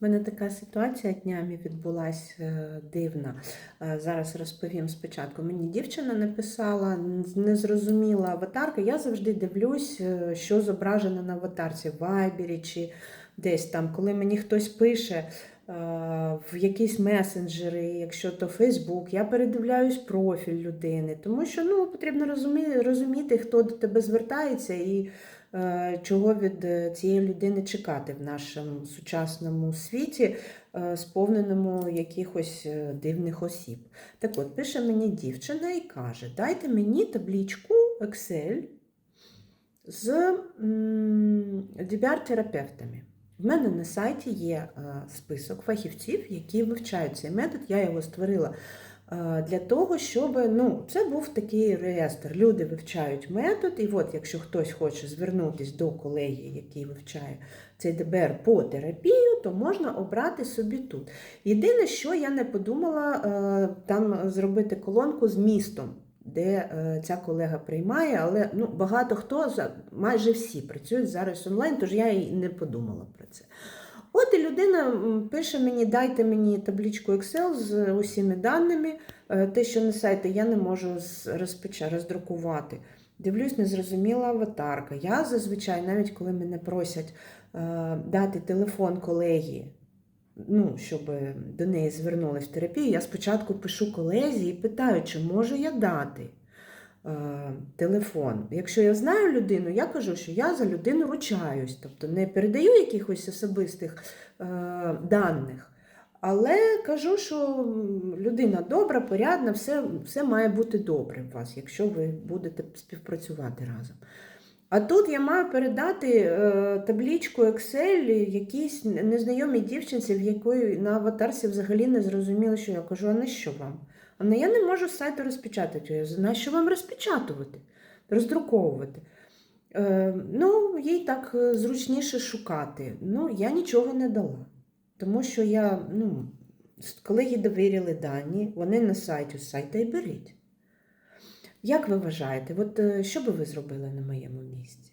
У мене така ситуація днями відбулася е, дивна. Е, Зараз розповім спочатку. Мені дівчина написала, н- не зрозуміла аватарка. Я завжди дивлюсь, е, що зображено на аватарці в Вайбері чи десь там, коли мені хтось пише. В якісь месенджери, якщо то Фейсбук, я передивляюсь профіль людини, тому що ну, потрібно розуміти, хто до тебе звертається і чого від е, цієї людини чекати в нашому сучасному світі, е, сповненому якихось е, дивних осіб. Так от, пише мені дівчина і каже: дайте мені таблічку Excel з м, DBR-терапевтами. В мене на сайті є е, список фахівців, які вивчають цей метод. Я його створила е, для того, щоб ну, це був такий реєстр. Люди вивчають метод, і от якщо хтось хоче звернутися до колеги, який вивчає цей ДБР по терапію, то можна обрати собі тут. Єдине, що я не подумала, е, там зробити колонку з містом. Де е, ця колега приймає, але ну, багато хто, майже всі працюють зараз онлайн, тож я і не подумала про це. От і людина пише мені, дайте мені табличку Excel з усіма даними. Е, Те, що на сайті я не можу роздрукувати. Дивлюсь, незрозуміла аватарка. Я зазвичай, навіть коли мене просять е, дати телефон колеги, ну, щоб до неї звернулись в терапію, я спочатку пишу колезі і питаю, чи можу я дати телефон. Якщо я знаю людину, я кажу, що я за людину ручаюсь, тобто не передаю якихось особистих е, даних. Але кажу, що людина добра, порядна, все, все має бути добре у вас, якщо ви будете співпрацювати разом. А тут я маю передати е, табличку Excel якійсь незнайомій дівчинці, в якої на аватарці взагалі не зрозуміло, що я кажу, а на що вам? А на я не можу з сайту розпечатати. На що вам розпечатувати, роздруковувати? Е, ну, їй так е, зручніше шукати. Ну, я нічого не дала. Тому що я, ну, колеги довірили дані, вони на сайті з сайта і беріть. Як ви вважаєте, от е, що би ви зробили на моєму місці?